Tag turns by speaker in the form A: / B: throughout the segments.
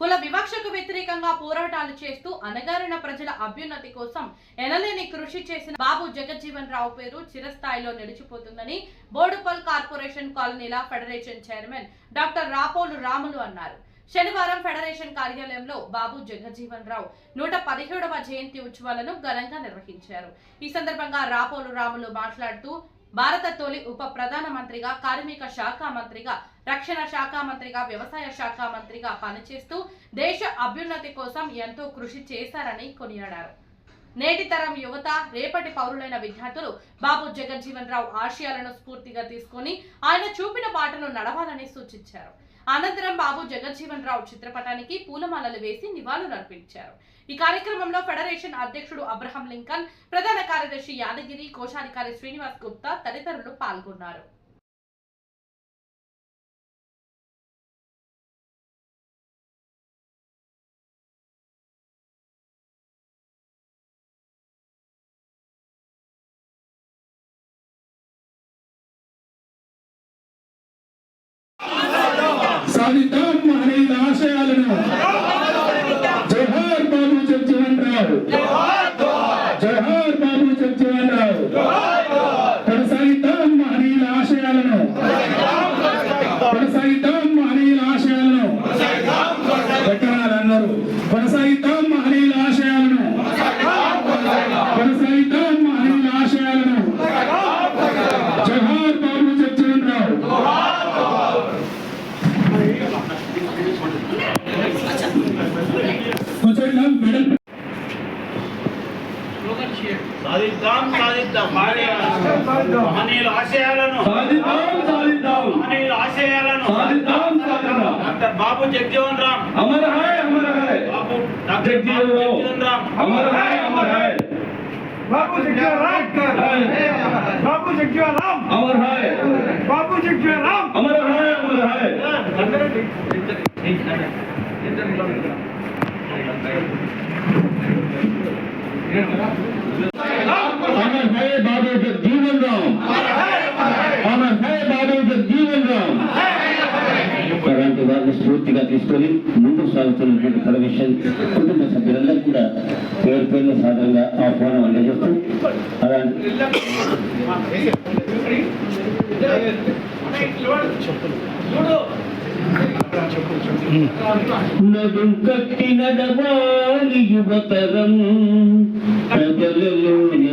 A: కుల వివక్షకు వ్యతిరేకంగా పోరాటాలు చేస్తూ అనగారిన ప్రజల అభ్యున్నతి కోసం ఎనలేని కృషి చేసిన బాబు జగజ్జీవన్ రావు పేరు చిరస్థాయిలో నిలిచిపోతుందని Boduppal corporation కాలనీల federation chairman doctor Rapolu Ramulu అన్నారు. శనివారం ఫెడరేషన్ కార్యాలయంలో బాబు జగజ్జీవన్ రావు నూట పదిహేడవ జయంతి ఉత్సవాలను ఘనంగా నిర్వహించారు. ఈ సందర్భంగా రాపోలు రాములు మాట్లాడుతూ భారత తొలి ఉప ప్రధాన మంత్రిగా కార్మిక శాఖ మంత్రిగా రక్షణ శాఖ మంత్రిగా వ్యవసాయ శాఖ మంత్రిగా పనిచేస్తూ దేశ అభ్యున్నతి కోసం ఎంతో కృషి చేశారని కొనియాడారు. నేటి తరం యువత రేపటి పౌరులైన విద్యార్థులు బాబు జగజ్జీవన్ రావు ఆశయాలను స్ఫూర్తిగా తీసుకొని ఆయన చూపిన బాటను నడవాలని సూచించారు. అనంతరం బాబు జగజ్జీవన్ రావు చిత్రపటానికి పూలమాలలు వేసి నివాళులు అర్పించారు. ఈ కార్యక్రమంలో ఫెడరేషన్ అధ్యక్షుడు అబ్రహం లింకన్ ప్రధాన కార్యదర్శి యాదగిరి కోశాధికారి శ్రీనివాస్ గుప్తా తదితరులు పాల్గొన్నారు.
B: సాధిద్దాం
C: बाबू जग राम
B: अमर
C: हायू जग राम
B: अमर हाय తీసుకొని ముందుకు సాగుతున్నటువంటి ఫెడరేషన్ కుటుంబ సభ్యులందరూ కూడా పేరు పేరున సాధారణంగా ఆహ్వానం అందజేస్తూ అలాంటి నడుం కట్టి నడవాలి యువతరం ప్రజలలోన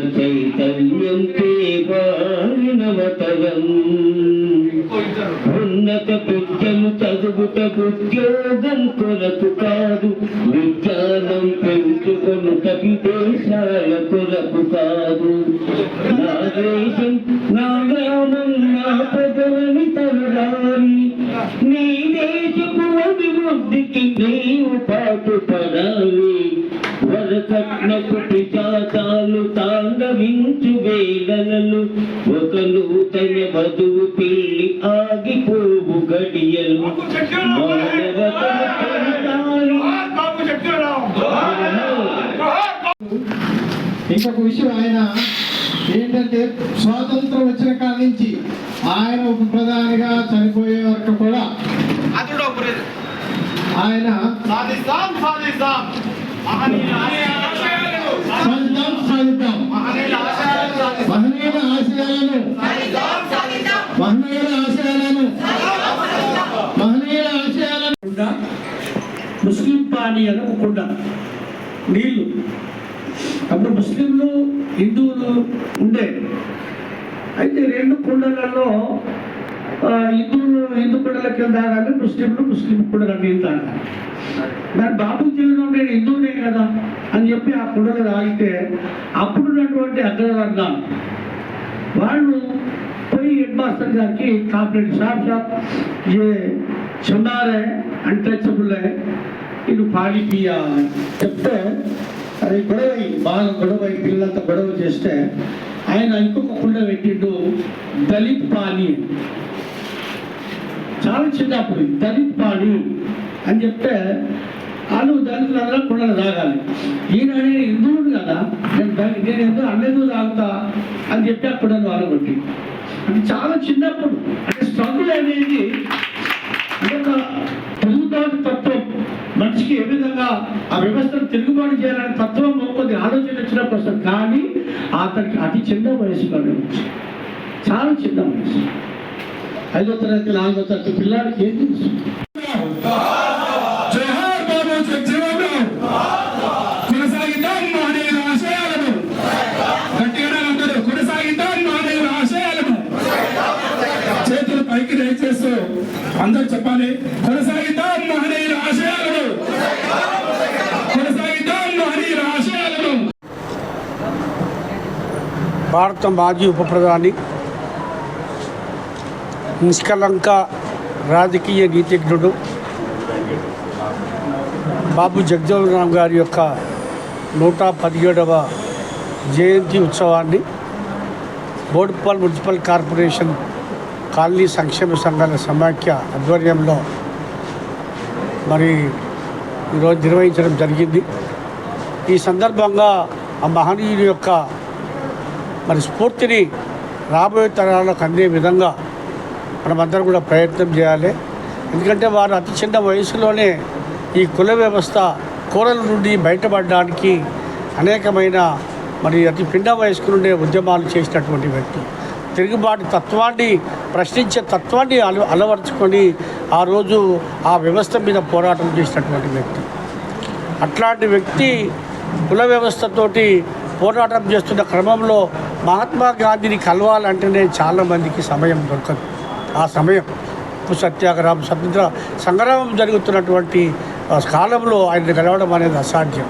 B: ఉద్యోగం కొరకు కాదు విజ్ఞానం పెంచుకొని విదేశాల కొరకు కాదు నా దేశం నా గ్రామం నా ప్రజలని తలరాలి నీ దేశపు అభివృద్ధికి నీవు పాటుపడాలి. వరకట్నకు పిశాచాలు తాండవించు వేదనలు ఒక నూతన వధువు పెళ్ళి ఆగిపో గడియలు
D: ఇంకొక విషయం ఆయన ఏంటంటే స్వాతంత్రం వచ్చిన కాడ నుంచి ఆయన ఒక ప్రధానిగా చనిపోయే వరకు కూడా ఆయన
C: సాధిస్తాం సాధిస్తాం.
D: సాధిద్దాం
C: ఆశయాలను
E: అని అని ఒక కుండ. నీళ్ళు. అప్పుడు ముస్లింలు హిందువులు ఉండే. అయితే రెండు కుండలలో హిందువులు హిందూ కుండలకి వెళ్ళాలని ముస్లింలు ముస్లిం కుండలకి వెళ్తారు. దాని బాబు జీవితంలో నేను హిందువునే కదా అని చెప్పి ఆ కుండలు తాగితే అప్పుడున్నటువంటి అగ్రవర్గాలు వాళ్ళు పోయి హెడ్ మాస్టర్ గారికి కంప్లైంట్ షాప్ షాప్ ఏ చిన్నారే అన్టచబుల్ వీళ్ళు పాడిపియా అని చెప్తే అది గొడవై బాగా గొడవై పిల్లలతో గొడవ చేస్తే ఆయన ఇంకొక కుండ పెట్టిండు దళిత్ పాని చాలా చిన్నప్పుడు దళిత్ పాని అని చెప్తే వాళ్ళు దళితులందరూ కుండలు తాగాలి ఈయన నేను హిందువుడు కదా నేను నేను ఎందుకు అన్నెందుకు తాగుతా అని చెప్పి అప్పుడు అని వాళ్ళు కొట్టి అంటే చాలా చిన్నప్పుడు అంటే స్ట్రగుల్ అనేది ఒక తెలుగుదాటి తత్వం మనిషికి ఏ విధంగా ఆ వ్యవస్థను తిరుగుబాటు చేయాలనే తత్వం కొద్ది ఆలోచన వచ్చినప్పుడు వస్తుంది. కానీ అతనికి అతి చిన్న వయసు వచ్చింది. చాలా చిన్న వయసు. ఐదో తరగతి నాలుగో తరగతి పిల్లాడికి ఏం తెలుసు?
C: జోహార్ చెప్పాలి జగజీవన్ రామ్ కొనసాగిద్దాం మహనీయుల ఆశయాలను గట్టిగా అందరూ కొనసాగిద్దాం మహనీయుల ఆశయాలను చేతులు పైకి దయచేస్తూ అందరూ చెప్పాలి కొనసాగిద్దాం మహనీయుల ఆశయాలను కొనసాగిద్దాం మహనీయుల ఆశయాలను
E: భారత మాజీ ఉప ప్రధాని నిష్కలంక రాజకీయ నీతిజ్ఞుడు. బాబు జగజీవన్ రామ్ గారి యొక్క నూట పదిహేడవ జయంతి ఉత్సవాన్ని బోడుపల్ మున్సిపల్ కార్పొరేషన్ కాలనీ సంక్షేమ సంఘాల సమాఖ్య ఆధ్వర్యంలో మరి ఈరోజు నిర్వహించడం జరిగింది. ఈ సందర్భంగా ఆ మహనీయుడి యొక్క మరి స్ఫూర్తిని రాబోయే తరాలకు అందే విధంగా మనమందరం కూడా ప్రయత్నం చేయాలి. ఎందుకంటే వారు అతి చిన్న వయసులోనే ఈ కుల వ్యవస్థ కూరల నుండి బయటపడడానికి అనేకమైన మరి అతి పిండ వయస్కు నుండే ఉద్యమాలు చేసినటువంటి వ్యక్తి. తిరుగుబాటు తత్వాన్ని ప్రశ్నించే తత్వాన్ని అల అలవరుచుకొని ఆ రోజు ఆ వ్యవస్థ మీద పోరాటం చేసినటువంటి వ్యక్తి. అట్లాంటి వ్యక్తి కుల వ్యవస్థతోటి పోరాటం చేస్తున్న క్రమంలో మహాత్మా గాంధీని కలవాలంటేనే చాలామందికి సమయం దొరకదు. ఆ సమయం ఉప్పు సత్యాగ్రహం స్వతంత్ర సంగ్రామం జరుగుతున్నటువంటి కాలంలో ఆయన కలవడం అనేది అసాధ్యం.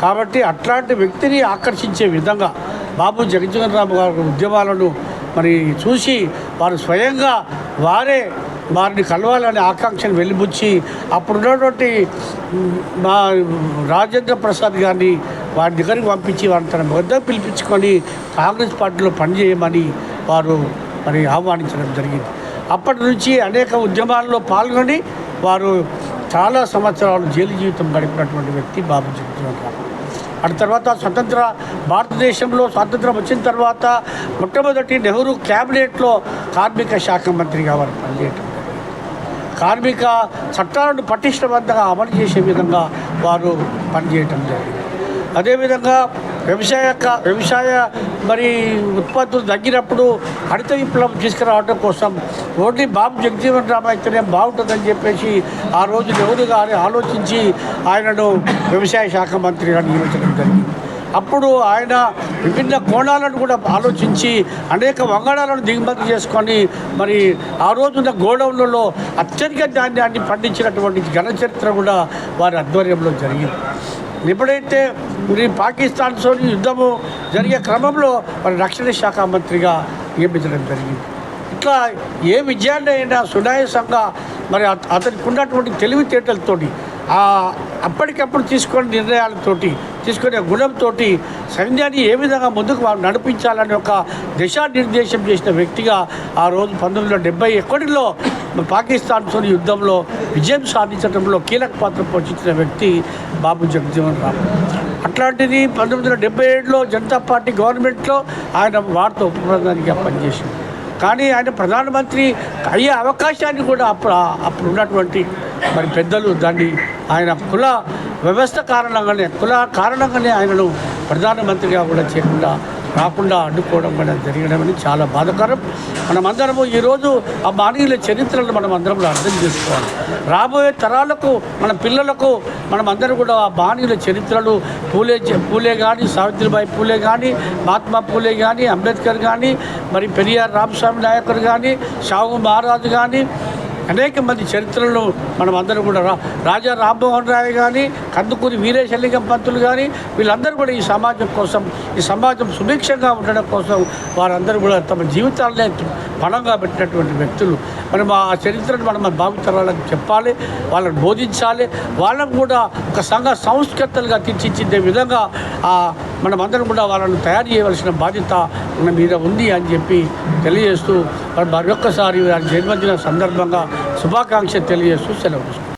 E: కాబట్టి అట్లాంటి వ్యక్తిని ఆకర్షించే విధంగా బాబు జగజ్జీవన్ రామ్ గారి ఉద్యమాలను మరి చూసి వారు స్వయంగా వారే వారిని కలవాలనే ఆకాంక్షను వెలిబుచ్చి అప్పుడున్నటువంటి మా రాజేంద్ర ప్రసాద్ గారిని వారి దగ్గరికి పంపించి వారిని తన వద్ద పిలిపించుకొని కాంగ్రెస్ పార్టీలో పనిచేయమని వారు మరి ఆహ్వానించడం జరిగింది. అప్పటి నుంచి అనేక ఉద్యమాల్లో పాల్గొని వారు చాలా సంవత్సరాలు జైలు జీవితం గడిపినటువంటి వ్యక్తి బాబు జగజ్జీవన్ రామ్ అటు తర్వాత స్వతంత్ర భారతదేశంలో స్వాతంత్రం వచ్చిన తర్వాత మొట్టమొదటి నెహ్రూ క్యాబినెట్లో కార్మిక శాఖ మంత్రిగా వారు పనిచేయటం జరిగింది. కార్మిక చట్టాలను పటిష్టబద్ధంగా అమలు చేసే విధంగా వారు పనిచేయటం జరిగింది. అదేవిధంగా వ్యవసాయ వ్యవసాయ మరి ఉత్పత్తులు తగ్గినప్పుడు హరిత విప్లవం తీసుకురావడం కోసం ఓన్లీ బాబు జగజీవన్ రామ్ అయితేనే బాగుంటుందని చెప్పేసి ఆ రోజు నెహ్రూ గారు ఆలోచించి ఆయనను వ్యవసాయ శాఖ మంత్రిగా నియమించడం జరిగింది. అప్పుడు ఆయన విభిన్న కోణాలను కూడా ఆలోచించి అనేక వంగడాలను దిగుమతి చేసుకొని మరి ఆ రోజున గోడౌన్లలో అత్యధిక ధాన్యాన్ని పండించినటువంటి ఘన చరిత్ర కూడా వారి ఆధ్వర్యంలో జరిగింది. ఎప్పుడైతే మరి పాకిస్తాన్తో యుద్ధము జరిగే క్రమంలో మరి రక్షణ శాఖ మంత్రిగా నియమించడం జరిగింది. ఇట్లా ఏ విజయాన్ని అయినా సునాయాసంగా మరి అతనికి ఉన్నటువంటి తెలివితేటలతోటి అప్పటికప్పుడు తీసుకునే నిర్ణయాలతోటి తీసుకునే గుణంతో సైన్యాన్ని ఏ విధంగా ముందుకు నడిపించాలని ఒక దిశానిర్దేశం చేసిన వ్యక్తిగా ఆ రోజు పంతొమ్మిది వందల డెబ్బై ఒకటిలో పాకిస్తాన్తో యుద్ధంలో విజయం సాధించడంలో కీలక పాత్ర పోషించిన వ్యక్తి బాబు జగజ్జీవన్ రామ్. అట్లాంటిది పంతొమ్మిది వందల డెబ్బై ఏడులో జనతా పార్టీ గవర్నమెంట్లో ఆయన వార్త ఉపప్రధానిగా పనిచేసింది. కానీ ఆయన ప్రధానమంత్రి అయ్యే అవకాశాన్ని కూడా అప్పుడు అప్పుడు ఉన్నటువంటి మరి పెద్దలు దాన్ని ఆయన కుల వ్యవస్థ కారణంగానే కుల కారణంగానే ఆయనను ప్రధానమంత్రిగా కూడా చేయకుండా రాకుండా అడ్డుకోవడం కూడా జరగడం అనేది చాలా బాధకరం. మనమందరము ఈరోజు ఆ మానవుల చరిత్రను మనం అందరం అర్థం చేసుకోవాలి. రాబోయే తరాలకు మన పిల్లలకు మనం అందరం కూడా ఆ బాణీల చరిత్రలు పూలే పూలే కానీ సావిత్రిబాయి పూలే కానీ మహాత్మా పూలే కానీ అంబేద్కర్ కానీ మరి పెరియార్ రామస్వామి నాయకర్ కానీ షాహు మహారాజు కానీ అనేక మంది చరిత్రలను మనం అందరం కూడా రా రాజా రామ్మోహన్ రాయ్ కానీ కందుకూరి వీరేశలింగం పంతులు కానీ వీళ్ళందరూ కూడా ఈ సమాజం కోసం ఈ సమాజం సుభిక్షంగా ఉండడం కోసం వారందరూ కూడా తమ జీవితాలనే పణంగా పెట్టినటువంటి వ్యక్తులు. మనం ఆ చరిత్రను మనం మన భావితరాలకు చెప్పాలి వాళ్ళని బోధించాలి వాళ్ళకు కూడా ఒక సంఘ సంస్కర్తలుగా తీర్చిదిద్దే విధంగా ఆ మనమందరం కూడా వాళ్ళను తయారు చేయవలసిన బాధ్యత మీద ఉంది అని చెప్పి తెలియజేస్తూ మరొక్కసారి వారి జన్మదిన సందర్భంగా శుభాకాంక్ష తెలియజేస్తూ సెలవు